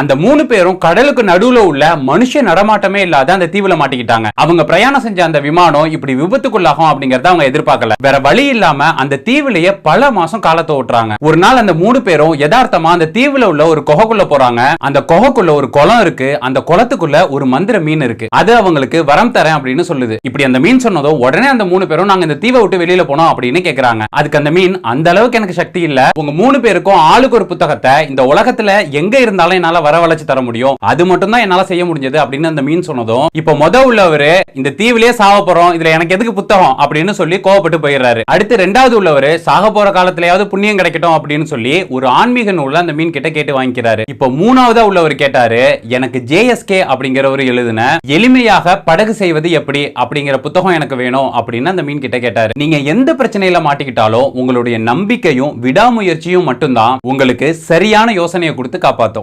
அந்த மூணு பேரும் கடலுக்கு நடுவுல உள்ள மனுஷ நடமாட்டமே இல்லாத அந்த தீவுல மாட்டிக்கிட்டாங்க. அவங்க பிரயாணம் செஞ்ச அந்த விமானம் இப்படி விபத்துக்குள்ளாகும் அப்படிங்கறத அவங்க எதிர்பார்க்கல. வேற வழி இல்லாம அந்த தீவுலயே பல மாசம் காலத்தை ஓட்டுறாங்க. ஒரு நாள் அந்த மூணு பேரும் யதார்த்தமா அந்த தீவுல உள்ள ஒரு குகைக்குள்ள போறாங்க. அந்த குகைக்குள்ள ஒரு குளம் இருக்கு. அந்த குளத்துக்குள்ள ஒரு மந்திர மீன் இருக்கு. அது அவங்களுக்கு வரம் தரேன் அப்படின்னு சொல்லுது. இப்படி அந்த மீன் சொன்னதோ உடனே அந்த மூணு பேரும் நாங்க இந்த தீவை விட்டு வெளியில போனோம் அப்படின்னு கேக்குறாங்க. அதுக்கு அந்த மீன் அந்த அளவுக்கு எனக்கு சக்தி இல்ல. உங்க மூணு பேருக்கும் ஆளுக்கு ஒரு புத்தகத்தை இந்த உலகத்துல எங்க இருந்தாலும் என்னால வரவழைச்சு தர முடியும். அது மட்டும் தான் என்னால செய்ய முடிஞ்சது அப்படின்னு அந்த மீன் சொன்னதும் இப்ப முத உள்ளவரு இந்த தீவிலேயே சாக போறோம் இதுல எனக்கு எதுக்கு புத்தகம்? அப்படின்னு சொல்லி கோவப்பட்டு போயிடுறாரு. அடுத்து ரெண்டாவது உள்ளவரு சாக போற காலத்திலேயாவது புண்ணியம் கிடைக்கட்டும் அப்படின்னு சொல்லி ஒரு ஆன்மீக நூல்ல அந்த மீன் கிட்ட கேட்டு வாங்கிக்கிறாரு. இப்ப மூணாவதா உள்ளவர் கேட்டாரு எனக்கு ஜேஎஸ்கே அப்படிங்கிறவர் எழுதின எளிமையாக படகு செய்வது எப்படி அப்படிங்கிற புத்தகம் எனக்கு வேணும் அப்படின்னு அந்த மீன் கிட்ட கேட்டாரு. நீங்க எந்த பிரச்சனையில மாட்டிக்கிட்டாலும் உங்களுடைய நம்பிக்கையும் விடாமுயற்சியும் மட்டும்தான் உங்களுக்கு சரியான யோசனையை கொடுத்து காப்பாத்தும்.